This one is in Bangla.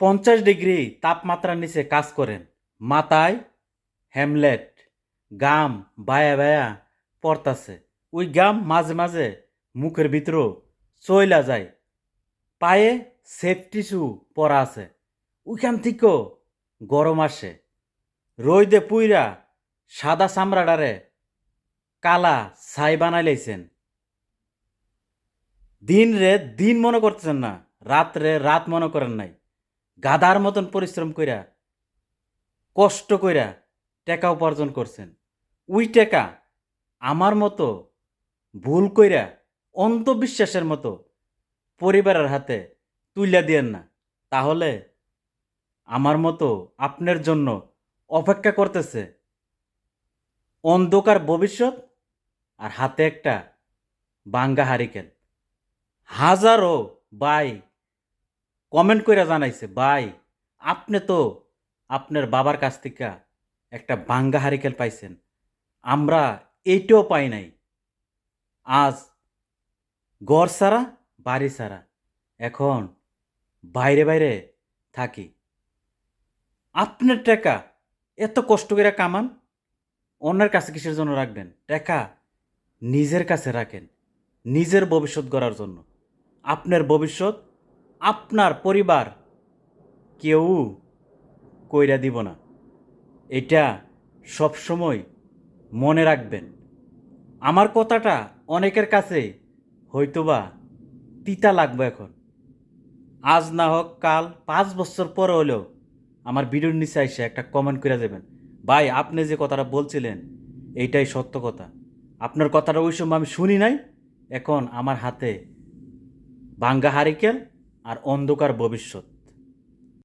পঞ্চাশ ডিগ্রি তাপমাত্রার নিচে কাজ করেন। মাথায় হ্যামলেট, গাম বায়া বায়া পড়তাছে। ওই গাম মাঝে মাঝে মুখের ভিতরও চইলা যায়। পায়ে সেফটি শু পরা আছে। ওইখান থেকেও গরম আসে। রইদে পুইরা সাদা চামড়াডারে কালা ছাই বানাই লাইছেন দিন রে দিন মনে করতেছেন না রাত রে রাত মনে করেন নাই। গাদার মতন পরিশ্রম কইরা, কষ্ট কইরা টাকা উপার্জন করছেন। ওই টাকা আমার মতো ভুল কইরা অন্ধবিশ্বাসের মতো পরিবারের হাতে তুইলা দিয়েন না। তাহলে আমার মতো আপনার জন্য অপেক্ষা করতেছে অন্ধকার ভবিষ্যৎ আর হাতে একটা বাঙ্গা হারিকেন। হাজারো বাই কমেন্ট করে জানাইছে, ভাই, আপনি তো আপনার বাবার কাছ থেকে একটা বাঙ্গা হারিকেল পাইছেন। আমরা এইটাও পাই নাই। আজ ঘর সারা বাড়ি সারা এখন বাইরে বাইরে থাকি। আপনার টাকা এত কষ্ট করে কামান, অন্যের কাছে কিসের জন্য রাখবেন? টাকা নিজের কাছে রাখেন, নিজের ভবিষ্যৎ গড়ার জন্য। আপনার ভবিষ্যৎ আপনার পরিবার কেউ কইরা দিব না। এটা সবসময় মনে রাখবেন। আমার কথাটা অনেকের কাছে হয়তোবা তিতা লাগবে এখন। আজ না হোক কাল পাঁচ বছর পরে হলেও আমার ভিডিওর নিচে এসে একটা কমেন্ট করে দেবেন। ভাই, আপনি যে কথাটা বলছিলেন, এইটাই সত্য কথা। আপনার কথাটা ওই সময় আমি শুনি নাই। এখন আমার হাতে বাঙ্গা হারিকেল আর অন্ধকার ভবিষ্যৎ।